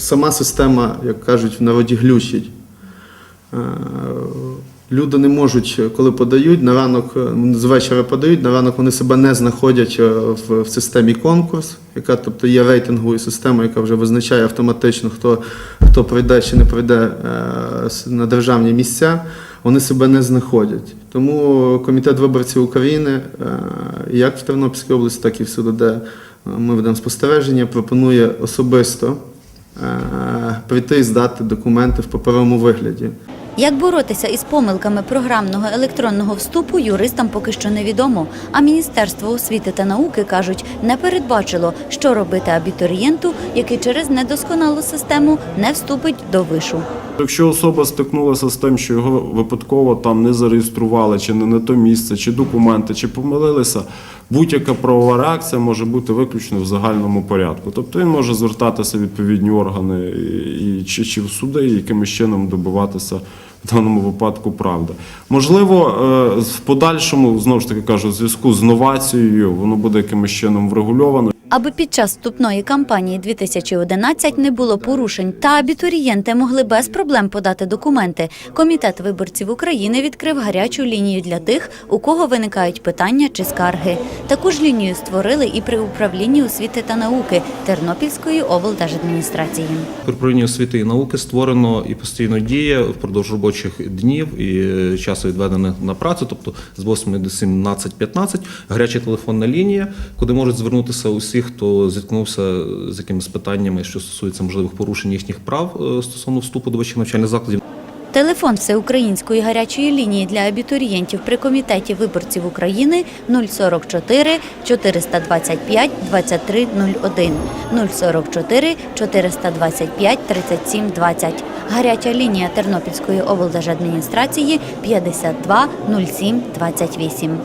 сама система, як кажуть, в народі глючить. Е, Люди не можуть, коли подають, на ранок е, з вечора подають, на ранок вони себе не знаходять е, в, системі конкурс, яка тобто є рейтинговою системою, яка вже визначає автоматично, хто, хто пройде чи не пройде на державні місця. Вони себе не знаходять. Тому комітет виборців України, як в Тернопільській області, так і всюди, де ми ведемо спостереження, пропонує особисто прийти і здати документи в паперовому вигляді. Як боротися із помилками програмного електронного вступу, юристам поки що невідомо. А Міністерство освіти та науки кажуть, не передбачило, що робити абітурієнту, який через недосконалу систему не вступить до вишу. Якщо особа стикнулася з тим, що його випадково там не зареєстрували, чи не на то місце, чи документи, чи помилилися, будь-яка правова реакція може бути виключно в загальному порядку. Тобто він може звертатися в відповідні органи і, чи, чи в суди, і якимось чином добиватися в даному випадку правди. Можливо, е, в подальшому, знову ж таки кажу, в зв'язку з новацією, воно буде якимось чином врегульовано. Аби під час вступної кампанії 2011 не було порушень та абітурієнти могли без проблем подати документи, комітет виборців України відкрив гарячу лінію для тих, у кого виникають питання чи скарги. Таку ж лінію створили і при управлінні освіти та науки Тернопільської облдержадміністрації. При освіти і науки створено і постійно діє впродовж робочих днів і е, часу відведених на працю, тобто з 8 до 17.15, гаряча телефонна лінія, куди можуть звернутися усі, хто зіткнувся з якимись питаннями, що стосується можливих порушень їхніх прав е, стосовно вступу до вищих навчальних закладів. Телефон всеукраїнської гарячої лінії для абітурієнтів при комітеті виборців України 044 425 2301 044 425 3720. Гаряча лінія Тернопільської облдержадміністрації 52 07 28.